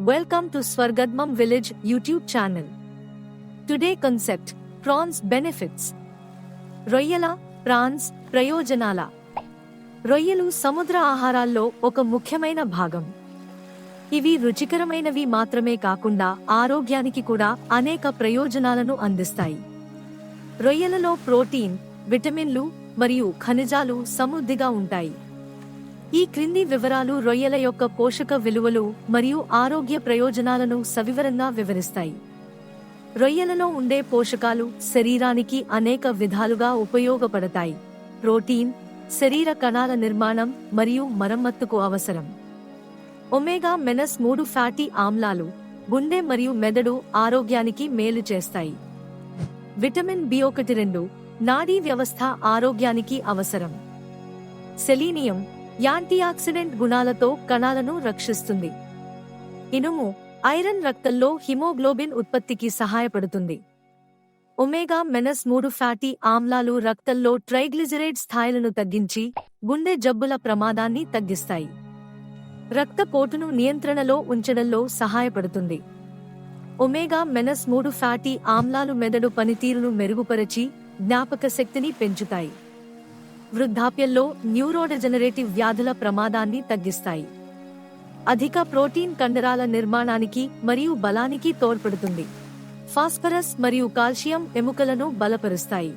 Welcome to Swargadmam Village YouTube channel. Today concept Prawns Benefits. రొయ్యల prawns ప్రయోజనాల రొయ్యలు సముద్ర ఆహారాల్లో ఒక ముఖ్యమైన భాగం ఇవి రుచికరమైనవి మాత్రమే కాకుండా ఆరోగ్యానికి కూడా అనేక ప్రయోజనాలను అందిస్తాయి రొయ్యలలో ప్రోటీన్ విటమిన్లు మరియు ఖనిజాలు సమృద్ధిగా ఉంటాయి ఈ క్రింది వివరాలు రొయ్యల యొక్క పోషక విలువలు మరియు ఆరోగ్య ప్రయోజనాలను సవివరంగా వివరిస్తాయి. రొయ్యలలో ఉండే పోషకాలు శరీరానికి అనేక విధాలుగా ఉపయోగపడతాయి. ప్రోటీన్ శరీర కణాల నిర్మాణం మరియు మరమ్మత్తుకు అవసరం. ఒమేగా మెనస్ మూడు ఫ్యాటీ ఆమ్లాలు గుండె మరియు మెదడు ఆరోగ్యానికి మేలు చేస్తాయి. విటమిన్ బి ఒకటి రెండు నాడీ వ్యవస్థ ఆరోగ్యానికి అవసరం. సెలీనియం యాంటీఆక్సిడెంట్ గుణాలతో కణాలను రక్షిస్తుంది. ఇనుము ఐరన్ రక్తంలో హిమోగ్లోబిన్ ఉత్పత్తికి సహాయపడుతుంది. ఒమేగా మెనస్ మూడు ఫ్యాటీ ఆమ్లాలు రక్తంలో ట్రైగ్లిజరేట్ స్థాయిలను తగ్గించి గుండె జబ్బుల ప్రమాదాన్ని తగ్గిస్తాయి. రక్తపోటును నియంత్రణలో ఉంచడంలో సహాయపడుతుంది. ఒమేగా మెనస్ మూడు ఫ్యాటీ ఆమ్లాలు మెదడు పనితీరును మెరుగుపరచి జ్ఞాపక శక్తిని పెంచుతాయి. వృద్ధాప్యంలో న్యూరోడెజనరేటివ్ వ్యాధుల ప్రమాదాన్ని తగ్గిస్తాయి. అధిక ప్రోటీన్ కండరాల నిర్మాణానికి మరియు బలానికి తోడ్పడుతుంది. ఫాస్ఫరస్ మరియు కాల్షియం ఎముకలను బలపరుస్తాయి.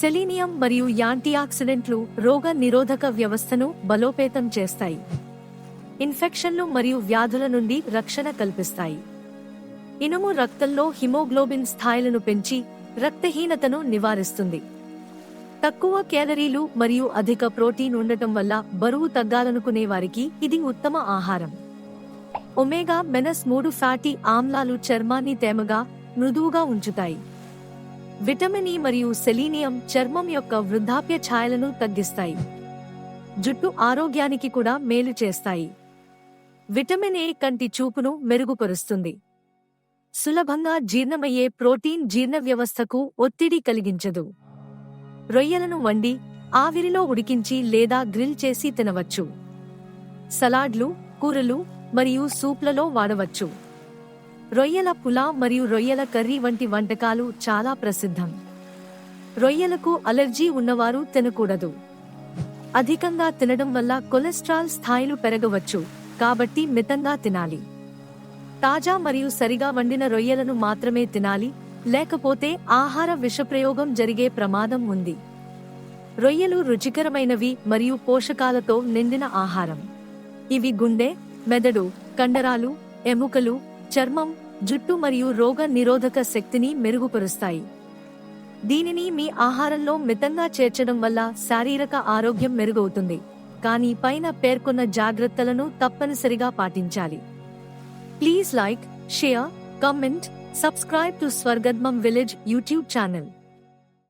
సెలీనియం మరియు యాంటీఆక్సిడెంట్లు రోగ నిరోధక వ్యవస్థను బలోపేతం చేస్తాయి. ఇన్ఫెక్షన్లు మరియు వ్యాధుల నుండి రక్షణ కల్పిస్తాయి. ఇనుము రక్తంలో హిమోగ్లోబిన్ స్థాయిలను పెంచి రక్తహీనతను నివారిస్తుంది. తక్కువ క్యాలరీలు మరియు అధిక ప్రోటీన్ ఉండటం వల్ల బరువు తగ్గాలనుకునే వారికి ఇది ఉత్తమ ఆహారం. ఒమేగా మెనస్ మూడు ఫ్యాటీ ఆమ్లాలు చర్మాన్ని తేమగా మృదువుగా ఉంచుతాయి. విటమిన్ ఇ మరియు సెలీనియం చర్మం యొక్క వృద్ధాప్య ఛాయలను తగ్గిస్తాయి. జుట్టు ఆరోగ్యానికి కూడా మేలు చేస్తాయి. విటమిన్ ఏ కంటి చూపును మెరుగుపరుస్తుంది. సులభంగా జీర్ణమయ్యే ప్రోటీన్ జీర్ణ వ్యవస్థకు ఒత్తిడి కలిగించదు. రొయ్యలను వండి ఆవిరిలో ఉడికించి లేదా గ్రిల్ చేసి తినవచ్చు. సలాడ్లు కూరలు మరియు సూప్లలో వాడవచ్చు. రొయ్యల పులా మరియు రొయ్యల కర్రీ వంటి వంటకాలు చాలా ప్రసిద్ధం. రొయ్యలకు అలెర్జీ ఉన్నవారు తినకూడదు. అధికంగా తినడం వల్ల కొలెస్ట్రాల్ స్థాయిలు పెరగవచ్చు కాబట్టి మితంగా తినాలి. తాజా మరియు సరిగా వండిన రొయ్యలను మాత్రమే తినాలి లేకపోతే ఆహార విషప్రయోగం జరిగే ప్రమాదం ఉంది. రొయ్యలు రుచికరమైనవి మరియు పోషకాలతో నిండిన ఆహారం. ఇవి గుండె మెదడు కండరాలు ఎముకలు చర్మం జుట్టు మరియు రోగ నిరోధక శక్తిని మెరుగుపరుస్తాయి. దీనిని మీ ఆహారంలో మితంగా చేర్చడం వల్ల శారీరక ఆరోగ్యం మెరుగవుతుంది. కానీ పైన పేర్కొన్న జాగ్రత్తలను తప్పనిసరిగా పాటించాలి. Please like share comment Subscribe to Swargadmam Village YouTube channel.